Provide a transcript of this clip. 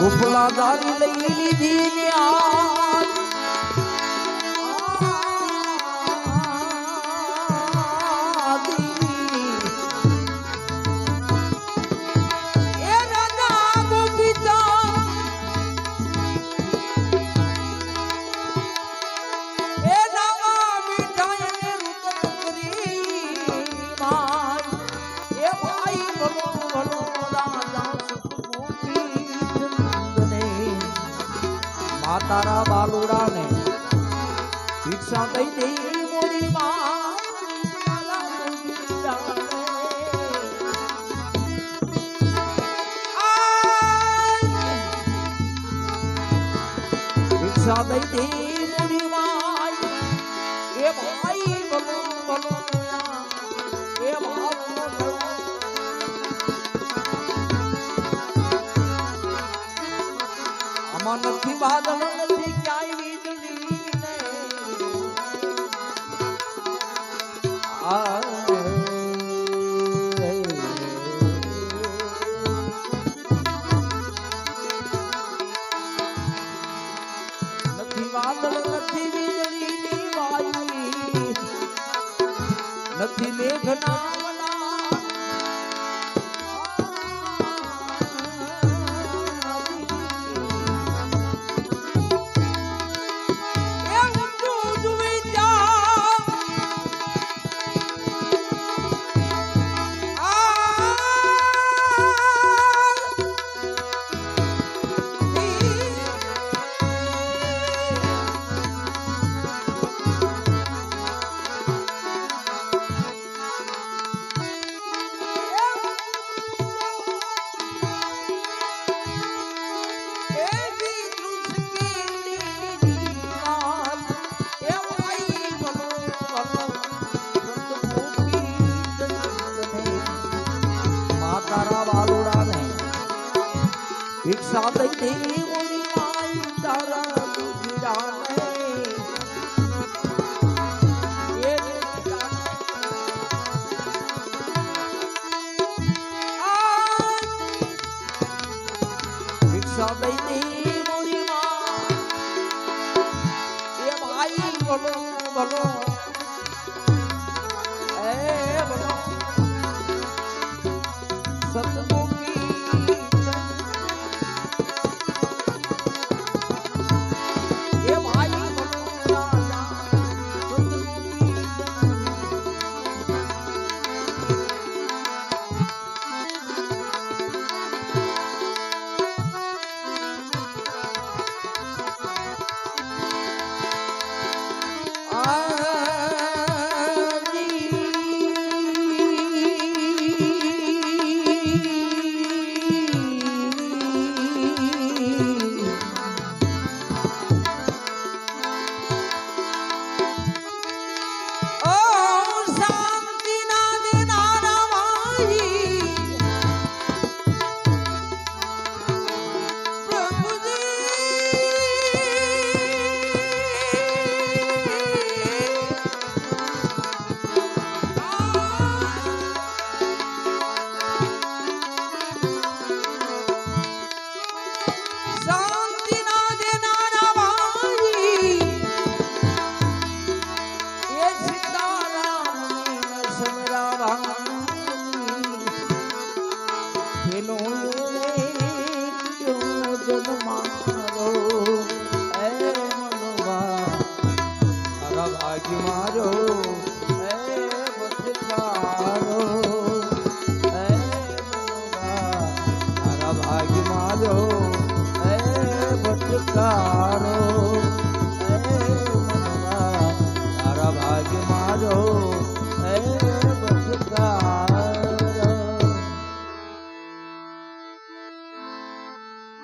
રૂપલા દાન લઈ લીધી ને માતારા બાલુડાને ભિક્ષા દઈ દઈ મોરી માં. ભિક્ષા દઈ દે મોરી માય એ ભાઈ ભલો નથી વાદળ વાદળ નથી વીજળીની વાયુ નથી મેઘના મોરી માઈ તારા દુધિરાને એ ભિક્ષા એનો જન્મારો એ મનવા ભાગ્ય મારો ભાગ્ય મારો એ